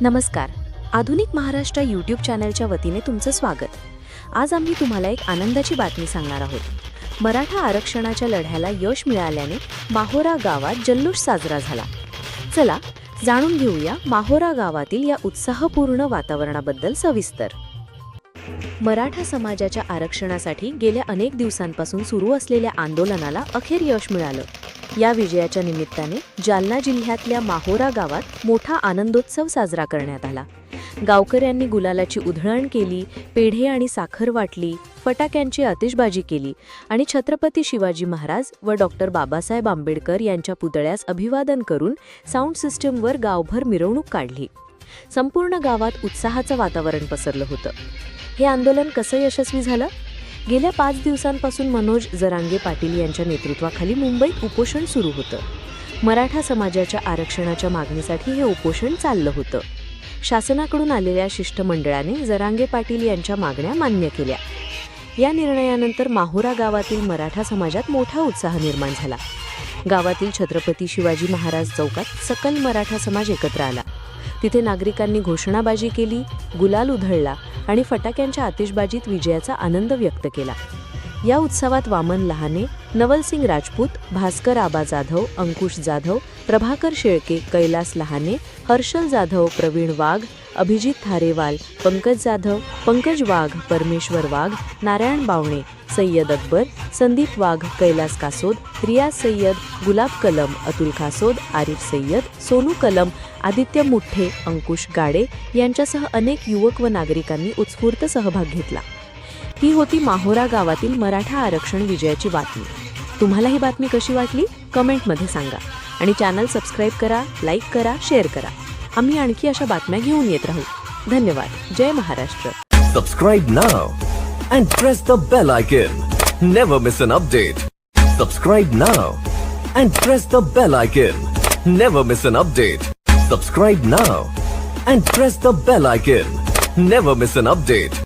नमस्कार. आधुनिक महाराष्ट्र यूट्यूब चॅनलच्या वतीने तुमचं स्वागत. आज आम्ही तुम्हाला एक आनंदाची बातमी सांगणार आहोत. मराठा आरक्षणाच्या लढ्याला यश मिळाल्याने माहोरा गावात जल्लोष साजरा झाला. चला जाणून घेऊया माहोरा गावातील या उत्साहपूर्ण वातावरणाबद्दल सविस्तर. मराठा समाजाच्या आरक्षणासाठी गेल्या अनेक दिवसांपासून सुरू असलेल्या आंदोलनाला अखेर यश मिळालं. या विजयाच्या निमित्ताने जालना जिल्ह्यातल्या माहोरा गावात मोठा आनंदोत्सव साजरा करण्यात आला. गावकऱ्यांनी गुलालाची उधळण केली पेढे आणि साखर वाटली फटाक्यांची आतिषबाजी केली आणि छत्रपती शिवाजी महाराज व डॉक्टर बाबासाहेब आंबेडकर यांच्या पुतळ्यास अभिवादन करून साऊंड सिस्टमवर गावभर मिरवणूक काढली. संपूर्ण गावात उत्साहाचं वातावरण पसरलं होतं. हे आंदोलन कसं यशस्वी झालं? गेल्या पाच दिवसांपासून मनोज जरांगे पाटील यांच्या नेतृत्वाखाली मुंबईत उपोषण सुरू होतं. मराठा समाजाच्या आरक्षणाच्या मागणीसाठी हे उपोषण चाललं होतं. शासनाकडून आलेल्या शिष्टमंडळाने जरांगे पाटील यांच्या मागण्या मान्य केल्या. या निर्णयानंतर माहुरा गावातील मराठा समाजात मोठा उत्साह निर्माण झाला. गावातील छत्रपती शिवाजी महाराज चौकात सकल मराठा समाज एकत्र आला. तिथे नागरिकांनी घोषणाबाजी केली गुलाल उधळला आणि फटाक्यांच्या आतिषबाजीत विजयाचा आनंद व्यक्त केला. या उत्सवात वामन लहाने नवलसिंग राजपूत भास्कर आबा जाधव अंकुश जाधव प्रभाकर शेळके कैलास लहाने हर्षल जाधव प्रवीण वाघ अभिजित थारेवाल पंकज जाधव पंकज वाघ परमेश्वर वाघ नारायण बावणे सय्यद अकबर संदीप वाघ कैलास कासोद रियाज सय्यद गुलाब कलम अतुल कासोद आरिफ सय्यद सोनू कलम आदित्य मुठ्ठे अंकुश गाडे यांच्यासह अनेक युवक व नागरिकांनी उत्स्फूर्त सहभाग घेतला. ही होती माहोरा गावातील मराठा आरक्षण विजयाची बातमी. तुम्हाला ही बातमी कशी वाटली? कमेंटमध्ये सांगा. आणि चॅनल सबस्क्राईब करा लाईक करा शेअर करा. आम्ही आणखी अशा बातम्या घेऊन येत राहू. धन्यवाद. जय Maharashtra. Subscribe now and press the bell icon never miss an update subscribe now and press the bell icon never miss an update subscribe now and press the bell icon never miss an update